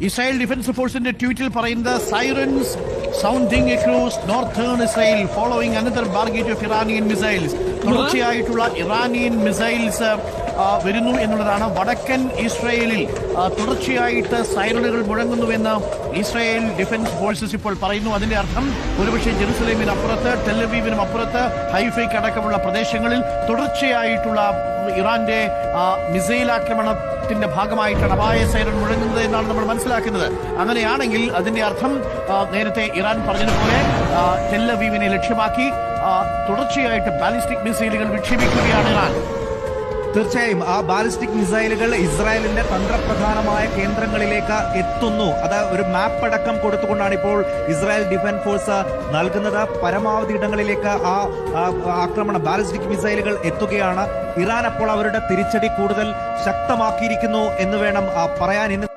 Israel defence ഫോഴ്സിന്റെ ട്വീറ്റിൽ പറയുന്നത് sirens sounding across northern Israel following another barrage of Iranian missiles തുടർച്ചയായിട്ടുള്ള Iranian missiles വരുന്നു എന്നുള്ളതാണ് വടക്കൻ ഇസ്രയേലിൽ. തുടർച്ചയായിട്ട് സൈറണുകൾ മുഴങ്ങുന്നുവെന്ന് ഇസ്രായേൽ ഡിഫൻസ് ഫോഴ്സസ് ഇപ്പോൾ പറയുന്നു. അതിന്റെ അർത്ഥം ഒരുപക്ഷെ ജെറുസലേമിന് അപ്പുറത്ത് ടെലവീവിനും അപ്പുറത്ത് ഹൈഫയ്ക്ക് അടക്കമുള്ള പ്രദേശങ്ങളിൽ തുടർച്ചയായിട്ടുള്ള ഇറാന്റെ മിസൈൽ ആക്രമണത്തിന്റെ ഭാഗമായിട്ടാണ് അപായ സൈറൺ മുഴങ്ങുന്നത് എന്നാണ് നമ്മൾ മനസ്സിലാക്കുന്നത്. അങ്ങനെയാണെങ്കിൽ അതിന്റെ അർത്ഥം നേരത്തെ ഇറാൻ പറഞ്ഞതുപോലെ ടെല്ലവീവിനെ ലക്ഷ്യമാക്കി തുടർച്ചയായിട്ട് ബാലിസ്റ്റിക് മിസൈലുകൾ വിക്ഷേപിക്കുകയാണ് ഇറാൻ. തീർച്ചയായും ആ ബാലിസ്റ്റിക് മിസൈലുകൾ ഇസ്രായേലിന്റെ തന്ത്രപ്രധാനമായ കേന്ദ്രങ്ങളിലേക്ക് എത്തുന്നു. അത് ഒരു മാപ്പ് അടക്കം കൊടുത്തുകൊണ്ടാണ് ഇപ്പോൾ ഇസ്രായേൽ ഡിഫൻസ് ഫോഴ്സ് നൽകുന്നത്. പരമാവധി ഇടങ്ങളിലേക്ക് ആ ആക്രമണം ബാലിസ്റ്റിക് മിസൈലുകൾ എത്തുകയാണ്. ഇറാൻ അപ്പോൾ അവരുടെ തിരിച്ചടി കൂടുതൽ ശക്തമാക്കിയിരിക്കുന്നു എന്ന് വേണം പറയാൻ ഇന്ന്